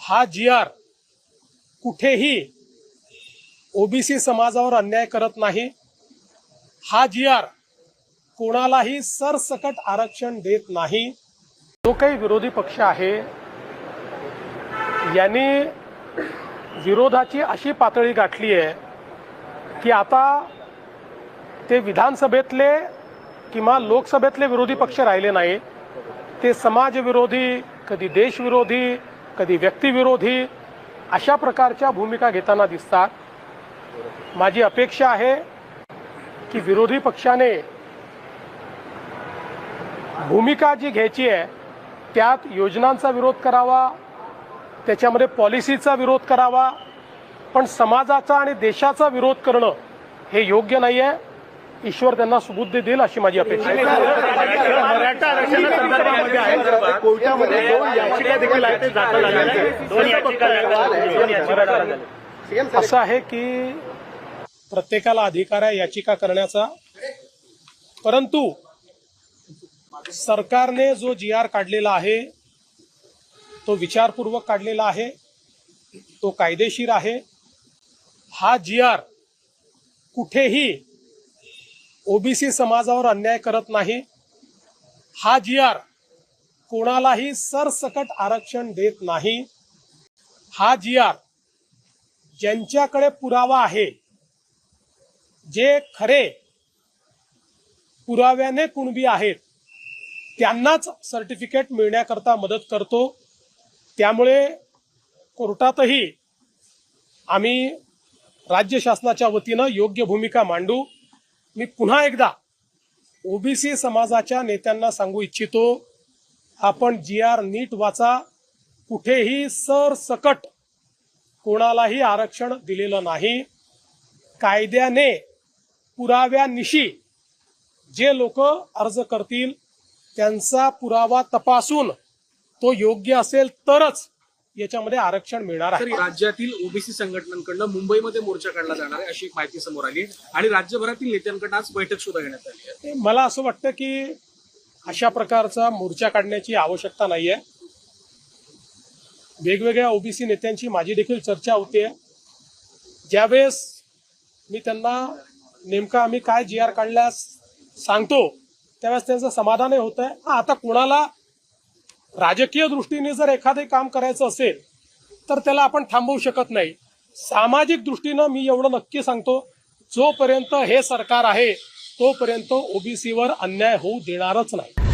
हा जी आर कुठेही ओबीसी समाजावर अन्याय करत नाही. हा जी आर कोणालाही सरसकट आरक्षण देत नाही. जो काही विरोधी पक्ष आहे यांनी विरोधाची अशी पातळी गाठली आहे की आता ते विधानसभेतले किंवा लोकसभेतले विरोधी पक्ष राहिले नाही ते समाजविरोधी कधी देशविरोधी कधी व्यक्तिविरोधी अशा प्रकारच्या भूमिका घेताना दिसतात. माझी अपेक्षा आहे की विरोधी पक्षाने भूमिका जी घ्यायची आहे त्यात योजनांचा विरोध करावा त्याच्यामध्ये पॉलिसीचा विरोध करावा पण समाजाचा आणि देशाचा विरोध करणं हे योग्य नाही आहे ईश्वर त्यांना सुबुद्धी देईल अशी माझी अपेक्षा आहे. मराठा कोर्टामध्ये दोन याचिका देखील आहेत. ते दाखल झाल्या आहेत. दोन याचिका दोन याचिका दाखल झाल्या. असं आहे की प्रत्येकाला अधिकार आहे याचिका करण्याचा. परंतु सरकारने जो जी आर काढलेला आहे तो विचारपूर्वक काढलेला आहे तो कायदेशीर आहे. हा जी आर कुठेही ओबीसी समाजावर अन्याय करत नाही. हा जी आर कोणालाही सरसकट आरक्षण देत नाही. हा जी आर ज्यांच्याकडे पुरावा आहे जे खरे पुराव्याने कुणबी आहेत त्यांनाच सर्टिफिकेट मिळण्याकरता मदत करतो. त्यामुळे कोर्टातही आम्ही राज्य शासनाच्या वतीनं योग्य भूमिका मांडू. मी पुन्हा एकदा ओबीसी समाजाच्या नेत्यांना सांगू इच्छितो आपण जी आर नीट वाचा कुठेही सरसकट कोणालाही आरक्षण दिलेलं नाही. कायद्याने पुराव्यानिशी जे लोक अर्ज करतील त्यांचा पुरावा तपासून तो योग्य असेल तरच याच्यामध्ये आरक्षण मिळणार आहे. राज्यातील ओबीसी संघटनांकडनं मुंबईमध्ये मोर्चा काढला जाणार आहे अशी एक माहिती समोर आली आणि राज्यभरातील नेत्यांकडनं आज बैठक सुद्धा घेण्यात आली आहे. मला असं वाटतं की अशा प्रकारचा मोर्चा काढण्याची आवश्यकता नाहीये. वेगवेगळ्या ओबीसी नेत्यांची माझी देखील चर्चा होते ज्यावेळेस मी त्यांना नेमका आम्ही काय जी आर काढल्यास सांगतो त्यावेळेस त्यांचं समाधानही होत आहे आता कोणाला राजकीय दृष्टीने जर एखादे काम करायचं असेल तर त्याला आपण थांबवू शकत नाही. सामाजिक दृष्टीनं मी एवढं नक्की सांगतो जोपर्यंत हे सरकार आहे तोपर्यंत ओबीसीवर अन्याय होऊ देणारच नाही.